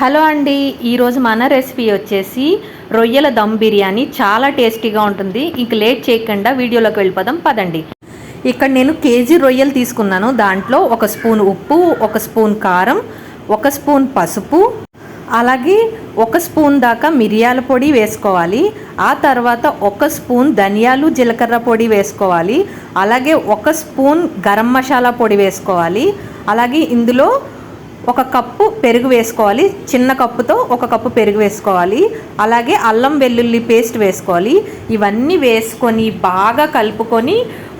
Hello అండి ఈరోజు మన రెసిపీ వచ్చేసి రొయ్యల దమ్ బిర్యానీ. చాలా టేస్టీగా ఉంటుంది. ఇంక లేట్ చేయకుండా వీడియోలోకి వెళ్ళిపోదాం పదండి. ఇక్కడ నేను కేజీ రొయ్యలు తీసుకున్నాను. దాంట్లో ఒక స్పూన్ ఉప్పు ఒక స్పూన్ కారం ఒక స్పూన్ పసుపు అలాగే ఒక స్పూన్ దాకా మిరియాల పొడి వేసుకోవాలి. ఆ తర్వాత ఒక స్పూన్ ధనియాలు జీలకర్ర పొడి వేసుకోవాలి. అలాగే ఒక స్పూన్ గరం మసాలా పొడి వేసుకోవాలి. అలాగే ఇందులో ఒక కప్పు పెరుగు వేసుకోవాలి. చిన్న కప్పుతో ఒక కప్పు పెరుగు వేసుకోవాలి. అలాగే అల్లం వెల్లుల్లి పేస్ట్ వేసుకోవాలి. ఇవన్నీ వేసుకొని బాగా కలుపుకొని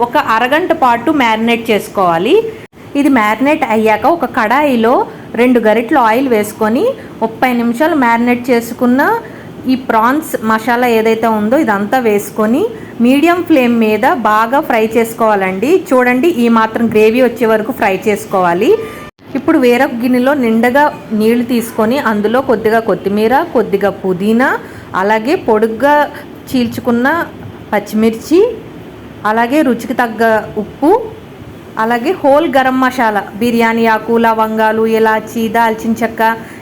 ఒక అరగంట పాటు మ్యారినేట్ చేసుకోవాలి. ఇది మ్యారినేట్ అయ్యాక ఒక కడాయిలో రెండు గరిటలు ఆయిల్ వేసుకొని ముప్పై నిమిషాలు మ్యారినేట్ చేసుకున్న ఈ ప్రాన్స్ మసాలా ఏదైతే ఉందో ఇదంతా వేసుకొని మీడియం ఫ్లేమ్ మీద బాగా ఫ్రై చేసుకోవాలండి. చూడండి ఈ మాత్రం గ్రేవీ వచ్చే వరకు ఫ్రై చేసుకోవాలి. ఇప్పుడు వేరొక గిన్నెలో నిండగా నీళ్ళు తీసుకొని అందులో కొద్దిగా కొత్తిమీర కొద్దిగా పుదీనా అలాగే పొడుగ్గా చీల్చుకున్న పచ్చిమిర్చి అలాగే రుచికి తగ్గ ఉప్పు అలాగే హోల్ గరం మసాలా బిర్యానీ ఆకు లవంగాలు ఇలాచి దాల్చిన చెక్క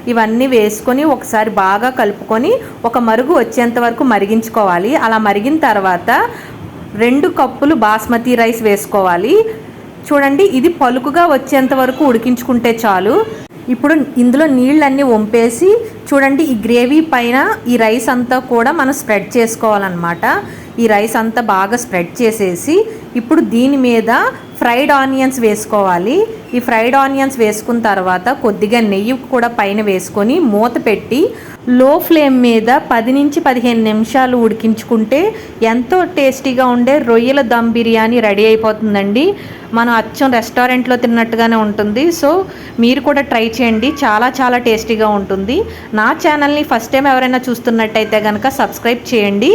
ఇవన్నీ వేసుకొని ఒకసారి బాగా కలుపుకొని ఒక మరుగు వచ్చేంత వరకు మరిగించుకోవాలి. అలా మరిగిన తర్వాత రెండు కప్పులు బాస్మతి రైస్ వేసుకోవాలి. చూడండి ఇది పలుకుగా వచ్చేంత వరకు ఉడికించుకుంటే చాలు. ఇప్పుడు ఇందులో నీళ్ళన్నీ వంపేసి చూడండి ఈ గ్రేవీ పైన ఈ రైస్ అంతా కూడా మనం స్ప్రెడ్ చేసుకోవాలన్నమాట. ఈ రైస్ అంతా బాగా స్ప్రెడ్ చేసేసి ఇప్పుడు దీని మీద ఫ్రైడ్ ఆనియన్స్ వేసుకోవాలి. ఈ ఫ్రైడ్ ఆనియన్స్ వేసుకున్న తర్వాత కొద్దిగా నెయ్యి కూడా పైన వేసుకొని మూత పెట్టి లో ఫ్లేమ్ మీద పది నుంచి పదిహేను నిమిషాలు ఉడికించుకుంటే ఎంతో టేస్టీగా ఉండే రొయ్యల దమ్ బిర్యానీ రెడీ అయిపోతుందండి. మనం అచ్చం రెస్టారెంట్లో తిన్నట్టుగానే ఉంటుంది. సో మీరు కూడా ట్రై చేయండి. చాలా చాలా టేస్టీగా ఉంటుంది. నా ఛానల్ని ఫస్ట్ టైం ఎవరైనా చూస్తున్నట్టయితే కనుక సబ్స్క్రైబ్ చేయండి.